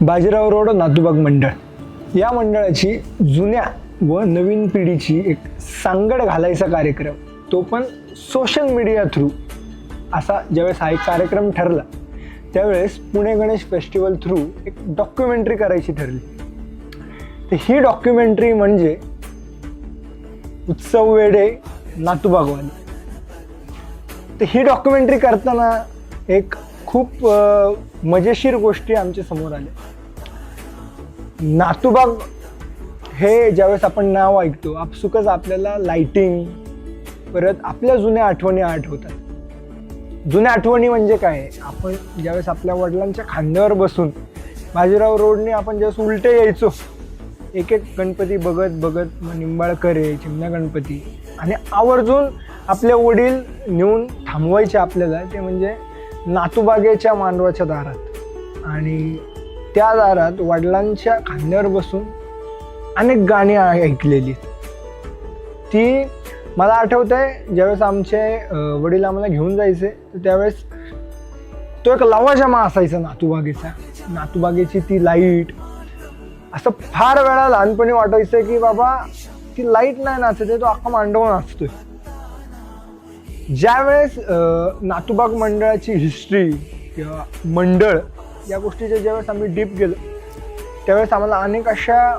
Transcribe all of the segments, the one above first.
Bajirao road नातूबाग मंडळ. या मंडळाची जुन्या व नवीन पिढीची एक सांगड घालायचा कार्यक्रम. तो पण सोशल मीडिया थ्रू असा ज्यावेळेस हा एक कार्यक्रम ठरला त्यावेळेस पुणे गणेश फेस्टिवल थ्रू एक डॉक्युमेंटरी करायची ठरली. तर ही डॉक्युमेंटरी म्हणजे उत्सव वेडे नातूबागवाले. तर ही डॉक्युमेंटरी करताना एक खूप मजेशीर गोष्टी आमच्यासमोर आल्या. नातूबाग हे ज्यावेळेस आपण नाव ऐकतो आपसुकच आपल्याला लाइटिंग परत आपल्या जुन्या आठवणी आठवतात जुन्या आठवणी म्हणजे काय? आपण ज्यावेळेस आपल्या वडिलांच्या खांद्यावर बसून बाजीराव रोडने आपण ज्यावेळेस उलटे यायचो एक एक गणपती बघत बघत मग निंबाळकरे चिमण्या गणपती आणि आवर्जून आपले वडील नेऊन थांबवायचे आपल्याला ते म्हणजे नातूबागेच्या मांडवाच्या दारात. आणि त्या दारात वडिलांच्या खांद्यावर बसून अनेक गाणी ऐकलेली. ती मला आठवत आहे ज्यावेळेस आमचे वडील आम्हाला घेऊन जायचे तर त्यावेळेस तो एक लवाजमा असायचा नातूबागेचा. नातूबागेची ती लाइट. असं फार वेळा लहानपणी वाटायचं की बाबा ती लाइट नाही नाचते तो अख्खा मांडव नाचतोय. ज्यावेळेस नातूबाग मंडळाची हिस्ट्री किंवा मंडळ या गोष्टीच्या ज्यावेळेस आम्ही डीप गेलो त्यावेळेस आम्हाला अनेक अशा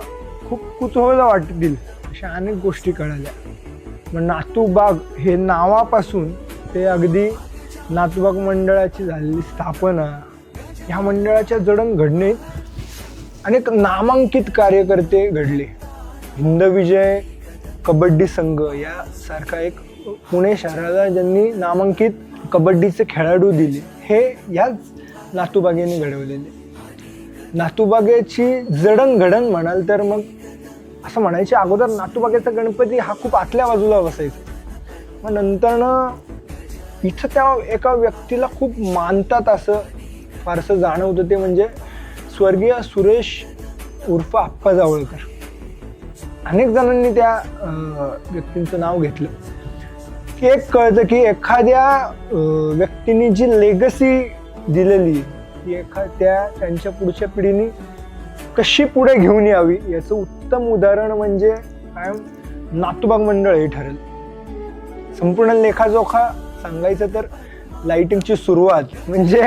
खूप कुतूहल वाटतील अशा अनेक गोष्टी कळाल्या. मग नातूबाग हे नावापासून ते अगदी नातूबाग मंडळाची झालेली स्थापना ह्या मंडळाच्या जडणघडणीत अनेक नामांकित कार्यकर्ते घडले. हिंदविजय कबड्डी संघ यासारखा एक पुणे शहराला ज्यांनी नामांकित कबड्डीचे खेळाडू दिले. हे ह्याच नातूबागेने घडवलेले. नातूबागेची जडणघडण म्हणाल तर मग असं म्हणायचे अगोदर नातूबागेचा गणपती हा खूप आतल्या बाजूला बसायचा. मग नंतरनं इथं त्या एका व्यक्तीला खूप मानतात असं फारसं जाणवतं ते म्हणजे स्वर्गीय सुरेश उर्फ आप्पा जावळकर. अनेक जणांनी त्या व्यक्तींचं नाव घेतलं. की एक कळतं की एखाद्या व्यक्तीने जी लेगसी दिलेली ती एखाद्या त्यांच्या पुढच्या पिढीने कशी पुढे घेऊन यावी याचं उत्तम उदाहरण म्हणजे काय हो? नातूबाग मंडळ हे ठरेल. संपूर्ण लेखाजोखा सांगायचं तर लाइटिंगची सुरुवात म्हणजे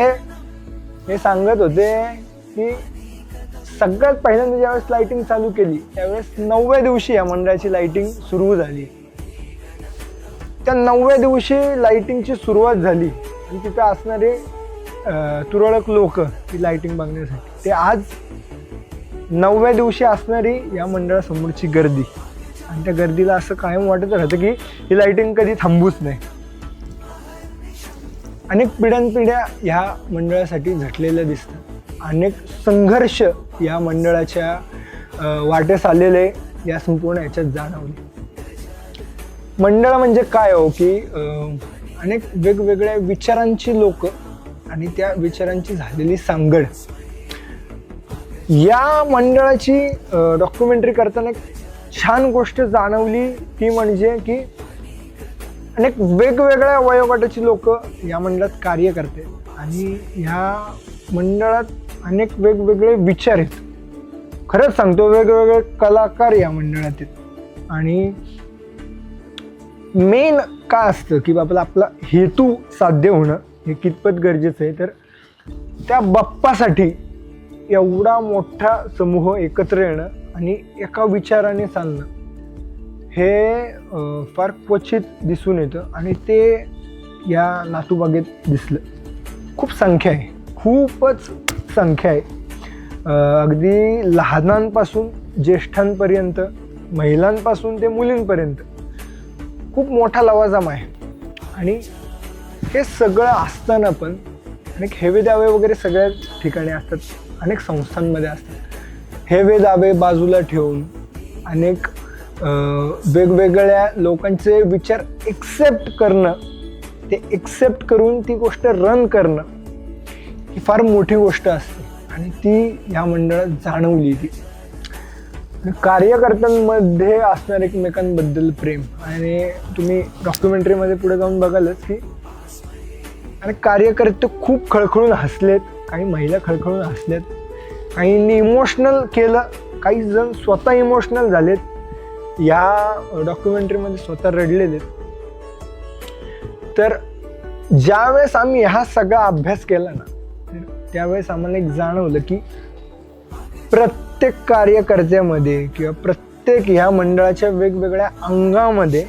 हे सांगत होते की सगळ्यात पहिल्यांदा ज्यावेळेस लाइटिंग चालू केली त्यावेळेस नवव्या दिवशी या मंडळाची लाइटिंग सुरू झाली. त्या नवव्या दिवशी लाइटिंगची सुरुवात झाली आणि तिथं असणारे तुरळक लोक ती लाइटिंग बघण्यासाठी. ते आज नवव्या दिवशी असणारी या मंडळासमोरची गर्दी. आणि त्या गर्दीला असं कायम वाटत राहतं की ही लाईटिंग कधी थांबूच नाही. अनेक पिढ्यानपिढ्या ह्या मंडळासाठी झटलेल्या दिसतात. अनेक संघर्ष या मंडळाच्या वाटेस आलेले या संपूर्ण याच्यात जाणवले. मंडळ म्हणजे काय हो की अनेक वेगवेगळ्या विचारांची लोक आणि त्या विचारांची झालेली सांगड. या मंडळाची डॉक्युमेंटरी करताना एक छान गोष्ट जाणवली ती म्हणजे की अनेक वेगवेगळ्या वयोगटाची लोक या मंडळात कार्य करते. आणि ह्या मंडळात अनेक वेगवेगळे विचार आहेत. खरंच सांगतो वेगवेगळे कलाकार या मंडळात आहेत. आणि मेन का असतं की बाबा आपला हेतू साध्य होणं? हे कितपत गरजेचं आहे? तर त्या बाप्पासाठी एवढा मोठा समूह एकत्र येणं आणि एका विचाराने चालणं हे फार क्वचित दिसून येतं आणि ते या नातूबागेत दिसलं. खूप संख्या आहे. खूपच संख्या आहे. अगदी लहानांपासून ज्येष्ठांपर्यंत महिलांपासून ते मुलींपर्यंत खूप मोठा लवाजमा आहे. आणि हे सगळं असताना पण अनेक हेवे दावे वगैरे सगळ्या ठिकाणी असतात अनेक संस्थांमध्ये असतात. हेवे दावे बाजूला ठेवून अनेक वेगवेगळ्या लोकांचे विचार एक्सेप्ट करणं ते एक्सेप्ट करून ती गोष्ट रन करणं ही फार मोठी गोष्ट असते आणि ती या मंडळात जाणवली ती. कार्यकर्त्यांमध्ये असणार एकमेकांबद्दल प्रेम आणि तुम्ही डॉक्युमेंटरीमध्ये पुढे जाऊन बघालच की आणि कार्यकर्ते खूप खळखळून हसलेत काही महिला खळखळून हसलेत. काहींनी इमोशनल केलं काही जण स्वतः इमोशनल झालेत. या डॉक्युमेंटरीमध्ये स्वतः रडलेले तर ज्यावेळेस आम्ही हा सगळा अभ्यास केला ना त्यावेळेस आम्हाला एक जाणवलं की प्रत्येक कार्यकर्त्यामध्ये किंवा प्रत्येक ह्या मंडळाच्या वेगवेगळ्या अंगामध्ये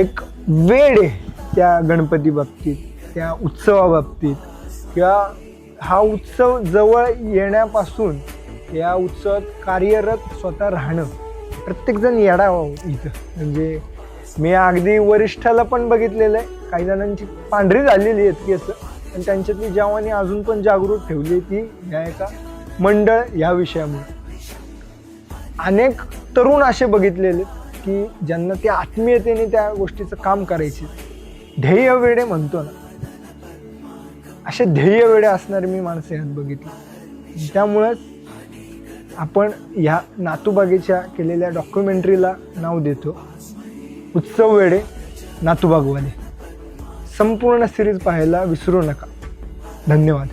एक वेळ आहे त्या गणपती बाबतीत त्या उत्सवाबाबतीत किंवा हा उत्सव जवळ येण्यापासून या उत्सवात कार्यरत स्वतः राहणं प्रत्येकजण येडा इथं. म्हणजे मी अगदी वरिष्ठाला पण बघितलेलं आहे. काही जणांची पांढरी झालेली आहेत असं पण त्यांच्यातली जवानी अजून पण जागृत ठेवली आहे ती ह्या एका मंडळ ह्या विषयामुळे. अनेक तरुण असे बघितलेले की ज्यांना ते आत्मीयतेने त्या गोष्टीचं काम करायचे. ध्येय वेडे म्हणतो ना. असे ध्येय वेडे असणारे मी माणसं ह्यात बघितली. त्यामुळंच आपण ह्या नातूबागेच्या केलेल्या डॉक्युमेंटरीला नाव देतो. उत्सव वेडे नातूबागवाले. संपूर्ण सिरीज पाहायला विसरू नका. धन्यवाद.